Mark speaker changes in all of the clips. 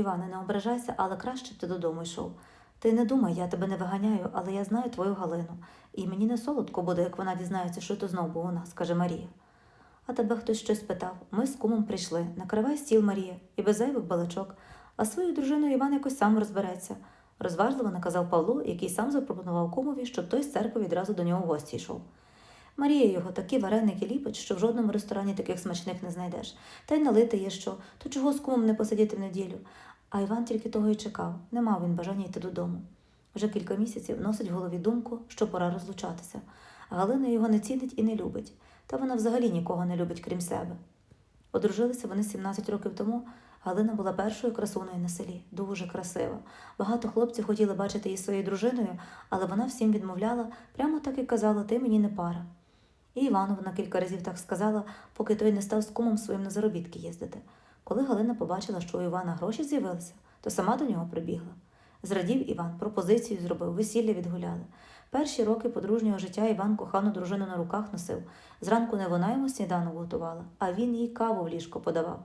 Speaker 1: Іване, не ображайся, але краще б ти додому йшов. Ти не думай, я тебе не виганяю, але я знаю твою Галину, і мені не солодко буде, як вона дізнається, що ти знов був у нас, каже Марія. А тебе хтось щось питав. Ми з кумом прийшли. Накривай стіл, Марія, і без зайвих балачок. А своєю дружиною Іван якось сам розбереться. Розважливо наказав Павло, який сам запропонував кумові, щоб той з церкви відразу до нього в гості йшов. Марія його такі вареники ліпить, що в жодному ресторані таких смачних не знайдеш. Та й налити є що, то чого з кумом не посидіти в неділю. А Іван тільки того й чекав, не мав він бажання йти додому. Вже кілька місяців носить в голові думку, що пора розлучатися. Галина його не цінить і не любить, та вона взагалі нікого не любить, крім себе. Одружилися вони 17 років тому. Галина була першою красуною на селі, дуже красива. Багато хлопців хотіли бачити її своєю дружиною, але вона всім відмовляла, прямо так і казала: ти мені не пара. І Івану вона кілька разів так сказала, поки той не став з кумом своїм на заробітки їздити. Коли Галина побачила, що у Івана гроші з'явилися, то сама до нього прибігла. Зрадів Іван, пропозицію зробив, весілля відгуляли. Перші роки подружнього життя Іван кохану дружину на руках носив. Зранку не вона йому сніданок готувала, а він їй каву в ліжко подавав.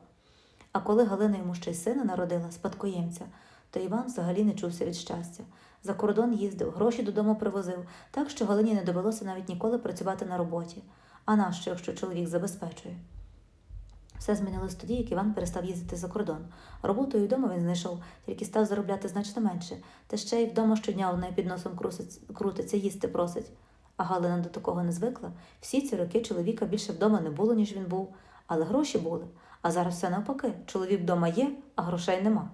Speaker 1: А коли Галина йому ще й сина народила, спадкоємця, то Іван взагалі не чувся від щастя. За кордон їздив, гроші додому привозив, так що Галині не довелося навіть ніколи працювати на роботі. А нащо, якщо чоловік забезпечує? Все змінилось тоді, як Іван перестав їздити за кордон. Роботою вдома він знайшов, тільки став заробляти значно менше, та ще й вдома щодня у неї під носом крутиться, їсти просить. А Галина до такого не звикла. Всі ці роки чоловіка більше вдома не було, ніж він був, але гроші були. А зараз все навпаки. Чоловік вдома є, а грошей нема.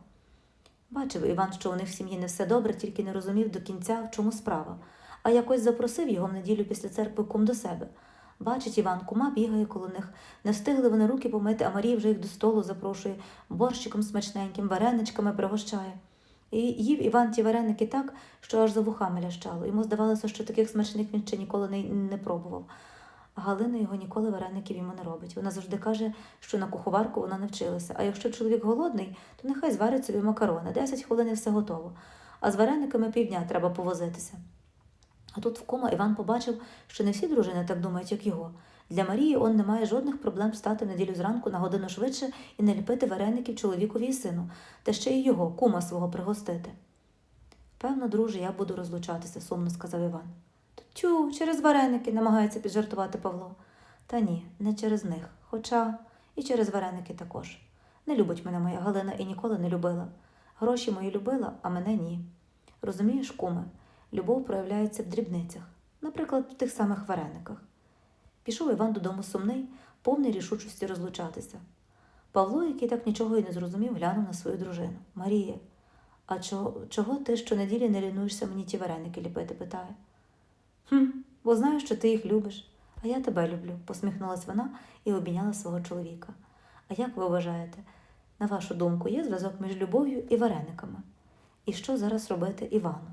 Speaker 1: Бачив Іван, що у них в сім'ї не все добре, тільки не розумів до кінця, в чому справа. А якось запросив його в неділю після церкви кум до себе. Бачить Іван, кума бігає коло них. Не встигли вони руки помити, а Марія вже їх до столу запрошує, борщиком смачненьким, вареничками пригощає. І їв Іван ті вареники так, що аж за вухами лящало. Йому здавалося, що таких смачних він ще ніколи не, не пробував. Галина його ніколи вареників йому не робить. Вона завжди каже, що на куховарку вона не вчилася. А якщо чоловік голодний, то нехай зварить собі макарони. Десять хвилин і все готово. А з варениками півдня треба повозитися. А тут в кома Іван побачив, що не всі дружини так думають, як його. Для Марії он не має жодних проблем встати в неділю зранку на годину швидше і не ліпити вареників чоловікові і сину, та ще й його, кума свого, пригостити. Певно, друже, я буду розлучатися, сумно сказав Іван. Тю, через вареники, намагається піджартувати Павло. Та ні, не через них, хоча і через вареники також. Не любить мене моя Галина і ніколи не любила. Гроші мої любила, а мене ні. Розумієш, куме, любов проявляється в дрібницях, наприклад, в тих самих варениках. Пішов Іван додому сумний, повний рішучості розлучатися. Павло, який так нічого й не зрозумів, глянув на свою дружину. Марія, а чого, чого ти щонеділі не лінуєшся мені ті вареники ліпити? питає. Хм, бо знаю, що ти їх любиш, а я тебе люблю, посміхнулась вона і обійняла свого чоловіка. А як ви вважаєте, на вашу думку, є зв'язок між любов'ю і варениками? І що зараз робити Івану?